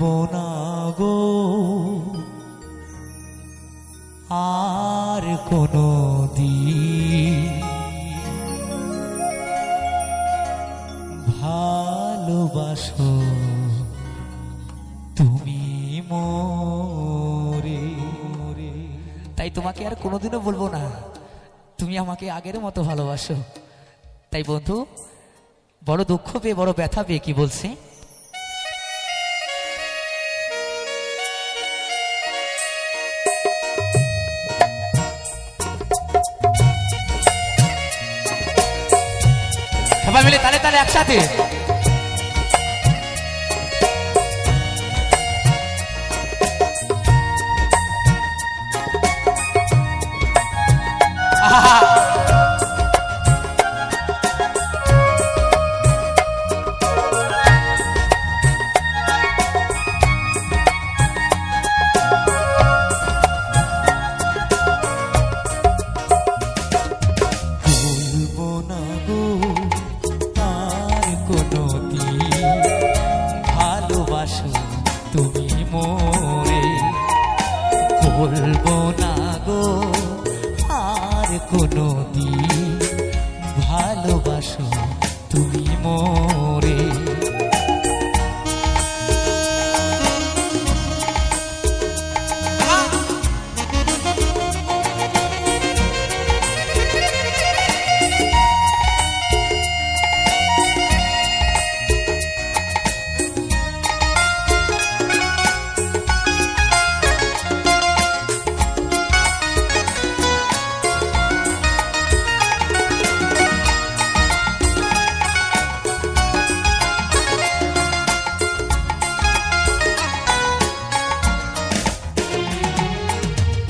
বলব না গো। আর কোনো দিন ভালোবাসো তুমি মোরে। তাই তোমাকে আর কোনোদিনও বলব না, তুমি আমাকে আগের মতো ভালোবাসো। তাই বন্ধু, বড় দুঃখ পেয়ে, বড় ব্যথা পেয়ে কি বলছে? সবাই মিলে তালে তালে একসাথে। আহা বলব আর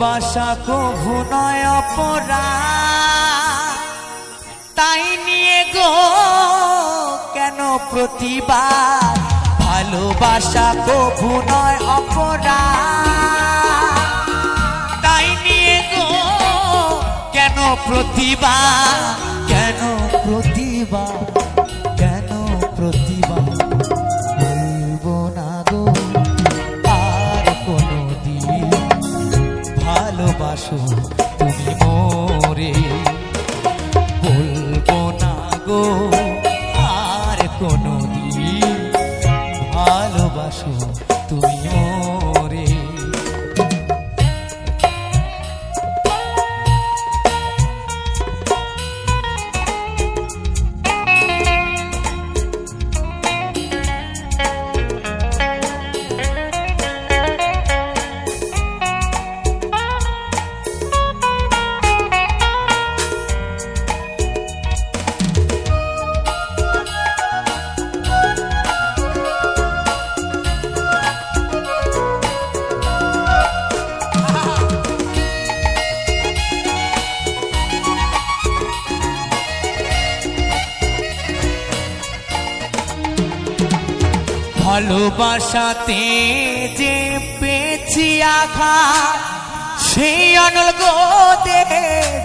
ভালোবাসা কভু নয় অপরা তাই নিয়ে গো, কেন প্রতিবাদ? ভালোবাসা কভু নয় অপরা তাই নিয়ে গো, কেন প্রতিবাদ? কেন প্রতিবাদ? কেন প্রতিবাদ? ভালোবাসো তুমি মোরে বলব না গো। ভালোবাসাতে যে পেয়েছি আঘাত, সেই অনল গোদে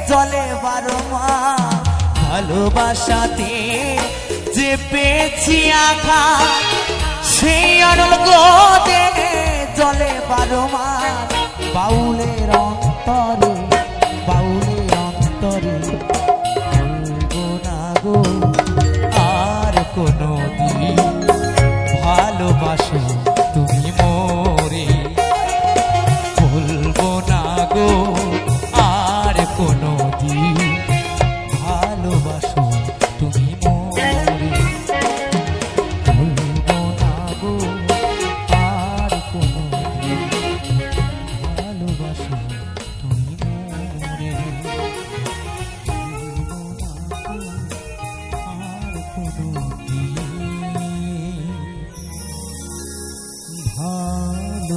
জলে বারো মাস ভালোবাসাতে যে পেয়েছি আঘাত, সেই অনল গোদে জলে বারো মাস বাউলের অন্তরে বাউলের অন্তরে বলব না গো।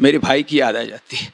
मेरे भाई की याद आ जाती है।